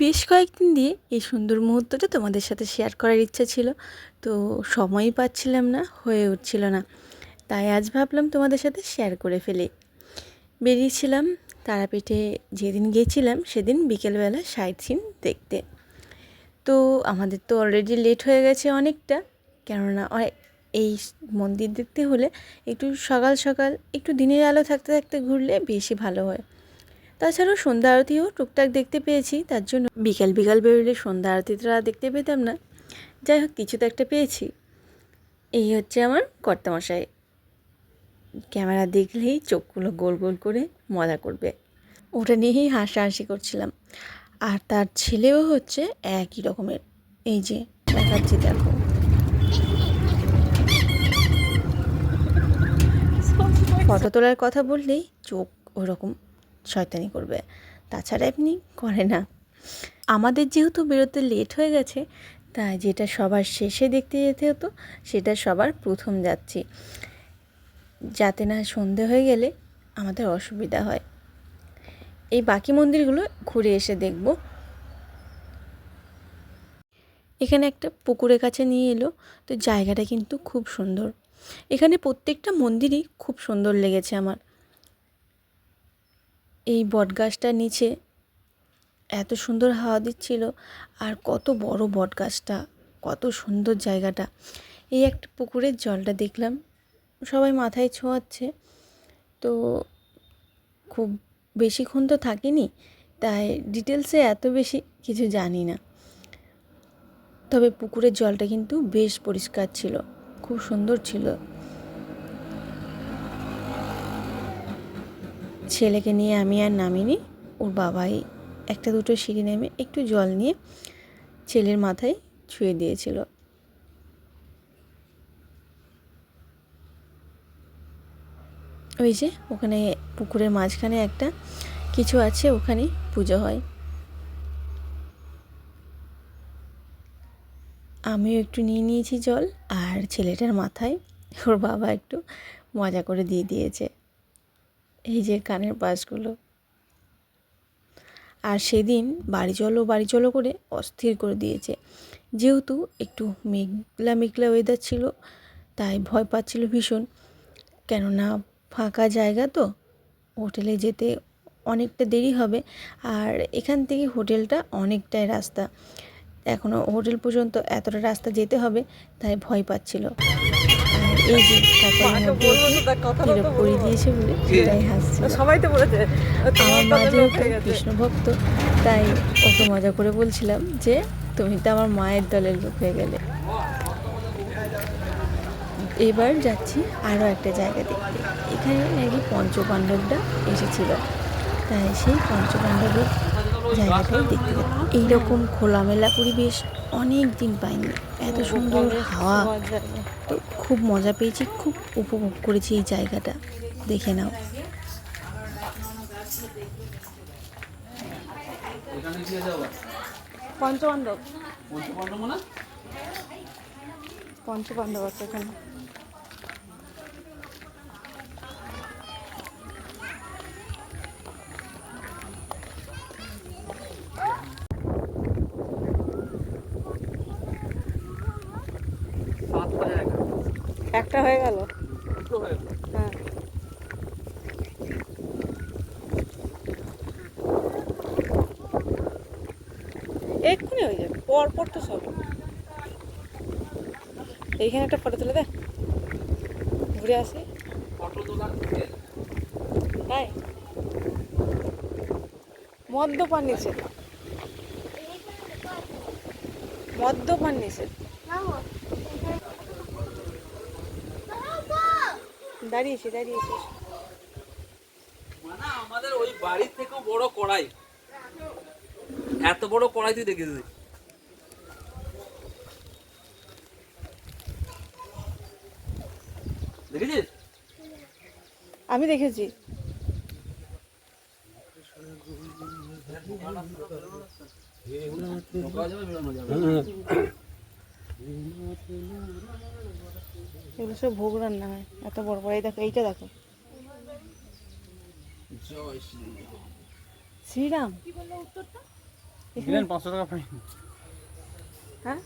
বেশ কয়েকদিন দিয়ে এই সুন্দর মুহূর্তটা তোমাদের সাথে শেয়ার করার ইচ্ছা ছিল, তো সময়ই পাচ্ছিলাম না, হয়ে উঠছিল না। তাই আজ ভাবলাম তোমাদের সাথে শেয়ার করে ফেলি। বেরিয়েছিলাম তারাপীঠে যেদিন গিয়েছিলাম সেদিন বিকেলবেলা সাইট সিন দেখতে। তো আমাদের তো অলরেডি লেট হয়ে গেছে অনেকটা, কেননা এই মন্দির দেখতে হলে একটু সকাল সকাল একটু দিনের আলো থাকতে থাকতে ঘুরলে বেশি ভালো হয়। তাছাড়াও সন্ধ্যা আরতিও টুকটাক দেখতে পেয়েছি, তার জন্য বিকাল বিকাল বেরোলে সন্ধ্যা আরতিটা দেখতে পেতাম না। যাই হোক, কিছু তো একটা পেয়েছি। এই হচ্ছে আমার কর্তামশাই। ক্যামেরা দেখলেই চোখগুলো গোল গোল করে মজা করবে। ওটা নিয়েই হাসাহাসি করছিলাম। আর তার ছেলেও হচ্ছে একই রকমের। এই যে, দেখাচ্ছি দেখো। ফটো তোলার কথা বললেই চোখ ওরকম শয়তানি করবে। তাছাড়া এমনি করে না। আমাদের যেহেতু বেরোতে লেট হয়ে গেছে, তাই যেটা সবার শেষে দেখতে যেতে হতো, সেটা সবার প্রথম যাচ্ছি। যাতে না সন্ধে হয়ে গেলে আমাদের অসুবিধা হয়। এই বাকি মন্দিরগুলো ঘুরে এসে দেখব। এখানে একটা পুকুরের কাছে নিয়ে এলো, তো জায়গাটা কিন্তু খুব সুন্দর। এখানে প্রত্যেকটা মন্দিরই খুব সুন্দর লেগেছে আমার। এই বটগাছটার নিচে এত সুন্দর হাওয়া দিচ্ছিল আর কত বড় বটগাছটা, কত সুন্দর জায়গাটা। এই একটা পুকুরের জলটা দেখলাম, সবাই মাথায় ছোঁয়াচ্ছে। তো খুব বেশিক্ষণ তো থাকিনি, তাই ডিটেলসে এত বেশি কিছু জানি না। তবে পুকুরের জলটা কিন্তু বেশ পরিষ্কার ছিল, খুব সুন্দর ছিল। ছেলেকে নিয়ে আমি আর নামিনি। ওর বাবাই একটা দুটো সিঁড়ি নেমে একটু জল নিয়ে ছেলের মাথায় ছুঁয়ে দিয়েছিল। ওই যে ওখানে পুকুরের মাঝখানে একটা কিছু আছে, ওখানে পুজো হয়। আমিও একটু নিয়ে নিয়েছি জল আর ছেলেটার মাথায়। ওর বাবা একটু মজা করে দিয়ে দিয়েছে। এই যে কানের পাশগুলো। আর সেদিন বাড়ি চলো বাড়ি চলো করে অস্থির করে দিয়েছে। যেহেতু একটু মেঘলা মেঘলা ওয়েদার ছিল, তাই ভয় পাচ্ছিল ভীষণ। কেননা ফাঁকা জায়গা তো, হোটেলে যেতে অনেকটা দেরি হবে। আর এখান থেকে হোটেলটা অনেকটাই রাস্তা। এখনও হোটেল পর্যন্ত এতটা রাস্তা যেতে হবে, তাই ভয় পাচ্ছিল। এই যে কাকার মধ্যে পরিয়ে দিয়েছে বলে সেটাই হাসছিল সবাই তো বলেছে আমার মা যেহেতু কৃষ্ণ ভক্ত তাই ওকে মজা করে বলছিলাম যে তুমি তো আমার মায়ের দলের লোক হয়ে গেলে। এবার যাচ্ছি আরও একটা জায়গা দেখতে। এখানে নাকি পঞ্চপাণ্ডবরা এসেছিল। তাই সেই পঞ্চপাণ্ডবের জায়গাটাই দেখতে যাব এইরকম খোলামেলা পরিবেশ অনেক দিন পাইনি। এত সুন্দর হাওয়া। তো খুব মজা পেয়েছি খুব উপভোগ করেছি এই জায়গাটা। দেখে নাও। পঞ্চপাণ্ডব। পঞ্চপাণ্ডব মানে? আছে এখানে। একটা হয়ে গেল। হয়ে। এক্ষুনি হয়ে যাবে পর পর তো সব। এইখানে একটা ফটো তুলে দে। ঘুরে আসি। তাই মদ্যপান নিষেধ মদ্যপান নিষেধ দাঁড়িয়েছি দাঁড়িয়েছি। মানে আমাদের ওই বাড়ির থেকেও বড় কড়াই। এত বড় কড়াই তুই দেখেছিস? দেখেছিস? আমি দেখেছি। যাবে এগুলো সব ভোগ রান্না হয় এত বড় বড়। এই দেখো এইটা দেখো। শ্রীরাম? ফাইন হ্যাঁ?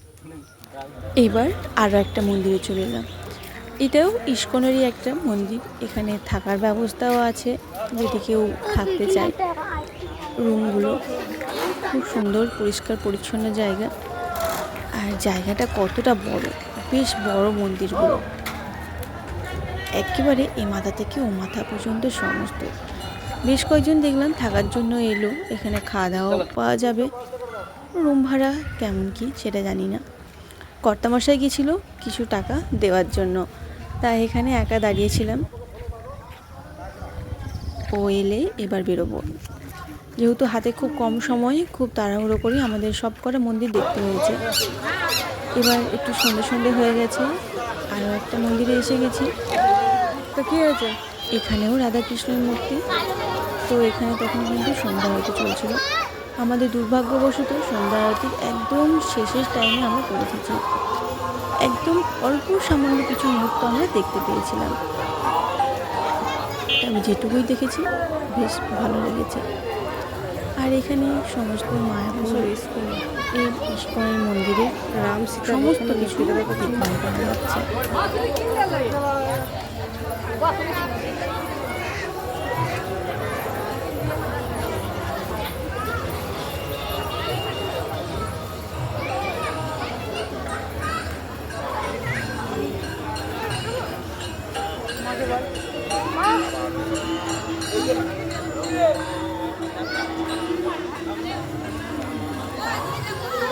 এবার আরও একটা মন্দিরে চলে এলাম। এটাও ইস্কনেরই একটা মন্দির। এখানে থাকার ব্যবস্থাও আছে যদি কেউ থাকতে চায়। রুমগুলো খুব সুন্দর পরিষ্কার পরিচ্ছন্ন জায়গা। আর জায়গাটা কতটা বড়। বেশ বড় মন্দিরগুলো। একেবারে এ মাথা থেকে ও মাথা পর্যন্ত সমস্ত। বেশ কয়েকজন দেখলাম থাকার জন্য এলো। এখানে খাওয়া দাওয়াও পাওয়া যাবে। রুম ভাড়া কেমন কি সেটা জানি না। কর্তামশাই গেছিল কিছু টাকা দেওয়ার জন্য। তাই এখানে একা দাঁড়িয়েছিলাম ও এলে এবার বেরোবো। যেহেতু হাতে খুব কম সময়, খুব তাড়াহুড়ো করে আমাদের সব কটা মন্দির দেখতে হয়েছে। এবার একটু সন্ধে সন্ধে হয়ে গেছে আরও একটা মন্দিরে এসে গেছি। তো কি হয়েছে? এখানেও রাধাকৃষ্ণের মূর্তি। তো এখানে তখন কিন্তু সন্ধ্যা আরতি চলছিল। আমাদের দুর্ভাগ্যবশত সন্ধ্যা আরতির একদম শেষের টাইমে আমরা পৌঁছেছি একদম অল্প সামান্য কিছু মুহূর্ত আমরা দেখতে পেয়েছিলাম। আমি যেটুকুই দেখেছি বেশ ভালো লেগেছে। আর এখানে সমস্ত মায়াপুর এই ইস্কনের মন্দিরে রাম সমস্ত কিছু এখানে যাচ্ছে হ্যাঁ Thank you.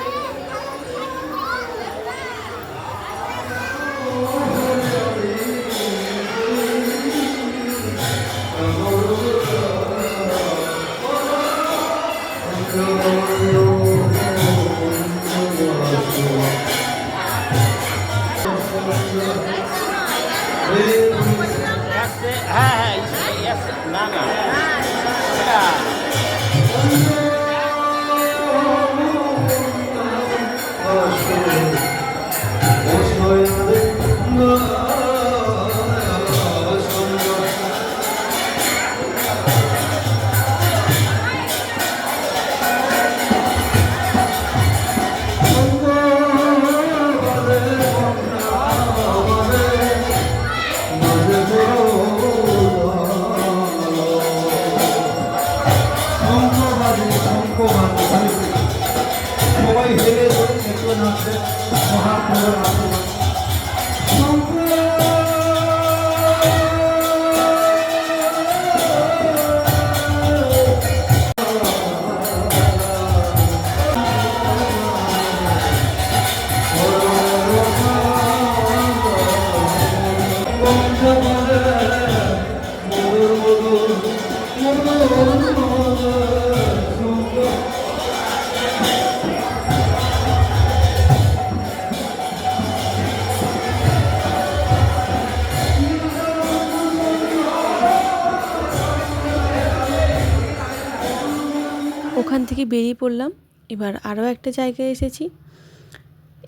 ওখান থেকে বেরিয়ে পড়লাম। এবার আরও একটা জায়গায় এসেছি।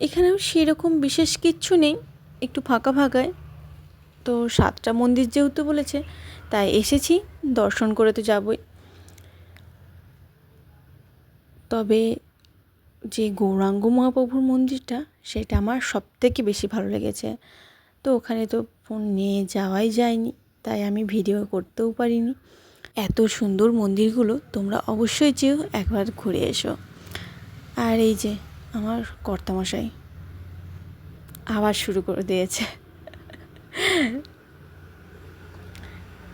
এখানেও সেরকম বিশেষ কিচ্ছু নেই, একটু ফাঁকা ফাঁকায়। তো সাতটা মন্দির যেহেতু বলেছে, তাই এসেছি, দর্শন করে তো যাবই। তবে যে গৌরাঙ্গ মহাপ্রভুর মন্দিরটা, সেটা আমার সব থেকে বেশি ভালো লেগেছে। তো ওখানে তো ফোন নিয়ে যাওয়াই যায়নি, তাই আমি ভিডিও করতেও পারিনি। এত সুন্দর মন্দিরগুলো, তোমরা অবশ্যই যেও, একবার ঘুরে এসো। আর এই যে আমার কর্তামশাই আবার শুরু করে দিয়েছে।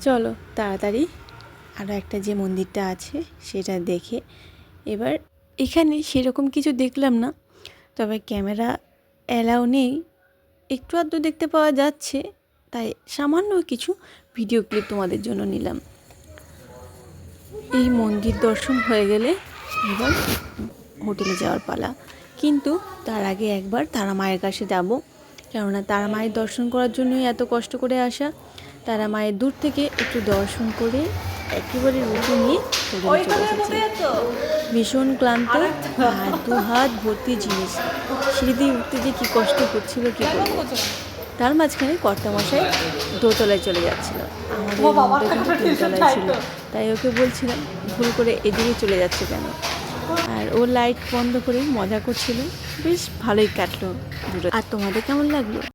চলো তাড়াতাড়ি আরও একটা যে মন্দিরটা আছে, সেটা দেখে এবার এখানে সেরকম কিছু দেখলাম না, তবে ক্যামেরা অ্যালাউ নেই। একটু আধটু দেখতে পাওয়া যাচ্ছে, তাই সামান্য কিছু ভিডিও ক্লিপ তোমাদের জন্য নিলাম। এই মন্দির দর্শন হয়ে গেলে এবার হোটেলে যাওয়ার পালা। কিন্তু তার আগে একবার তারা মায়ের কাছে যাব, কেননা তারা মায়ের দর্শন করার জন্যই এত কষ্ট করে আসা। তারা মায়ের দূর থেকে একটু দর্শন করে একেবারে রুটি নিয়ে চলে এসেছি ভীষণ ক্লান্ত। আর দু হাত ভর্তি জিনিস। সিঁড়ি দিয়ে উঠতে যে কী কষ্ট করছিল কী তার মাঝখানে কর্তামশাই দোতলায় চলে যাচ্ছিল। আমাদের কিন্তু তিনতলায় ছিল। তাই ওকে বলছিলাম ভুল করে এদিকে চলে যাচ্ছে কেন? আর ও লাইট বন্ধ করে মজা করছিল। বেশ ভালোই কাটলো আর তোমাদের কেমন লাগল?